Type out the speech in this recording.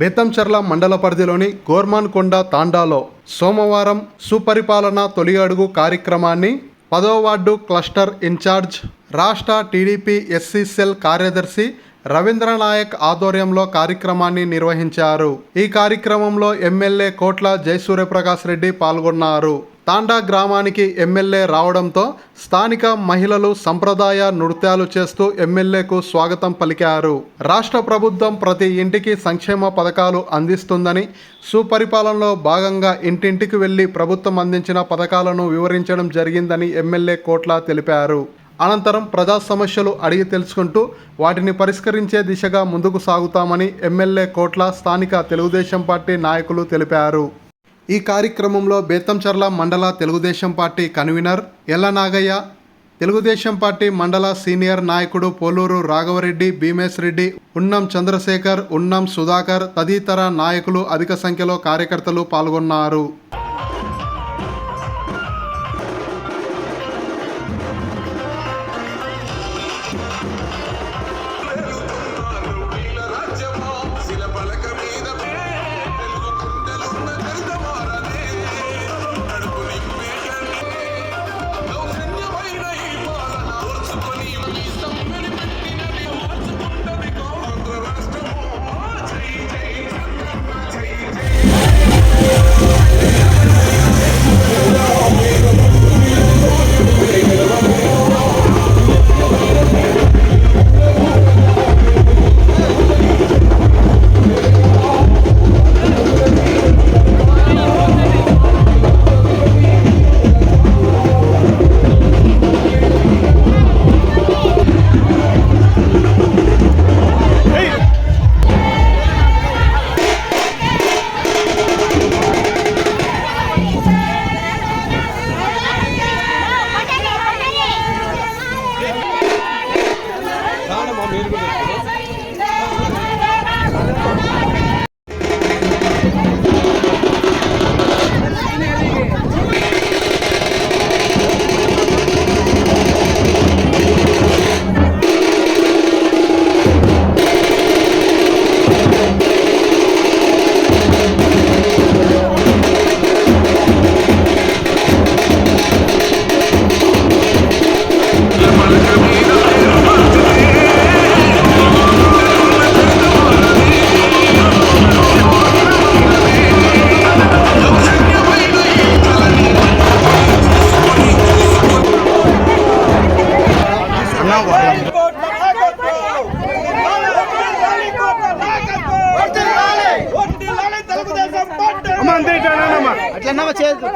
బేతంచెర్ల మండల పరిధిలోని గోర్మాన్కొండ తాండాలో సోమవారం సుపరిపాలన తొలి అడుగు కార్యక్రమాన్ని పదో వార్డు క్లస్టర్ ఇన్ఛార్జ్ రాష్ట్ర టీడీపీ ఎస్సీ సెల్ కార్యదర్శి రవీంద్రనాయక్ ఆధ్వర్యంలో కార్యక్రమాన్ని నిర్వహించారు. ఈ కార్యక్రమంలో ఎమ్మెల్యే కోట్ల జయసూర్యప్రకాష్ రెడ్డి పాల్గొన్నారు. తాండా గ్రామానికి ఎమ్మెల్యే రావడంతో స్థానిక మహిళలు సంప్రదాయ నృత్యాలు చేస్తూ ఎమ్మెల్యేకు స్వాగతం పలికారు. రాష్ట్ర ప్రభుత్వం ప్రతి ఇంటికి సంక్షేమ పథకాలు అందిస్తుందని సుపరిపాలనలో భాగంగా ఇంటింటికి వెళ్ళి ప్రభుత్వం అందించిన పథకాలను వివరించడం జరిగిందని ఎమ్మెల్యే కోట్ల తెలిపారు. అనంతరం ప్రజా సమస్యలు అడిగి తెలుసుకుంటూ వాటిని పరిష్కరించే దిశగా ముందుకు సాగుతామని ఎమ్మెల్యే కోట్ల స్థానిక తెలుగుదేశం పార్టీ నాయకులు తెలిపారు. ఈ కార్యక్రమంలో బేతంచర్ల మండల Telugu Desam party convener Ella Nagaiah Telugu Desam party మండల సీనియర్ నాయకుడు పోలూరు రాఘవరెడ్డి భీమేశ్ రెడ్డి ఉన్నం చంద్రశేఖర్ ఉన్నం సుధాకర్ తదితర నాయకులు అధిక సంఖ్యలో కార్యకర్తలు పాల్గొన్నారు. అట్లా చేద్దాం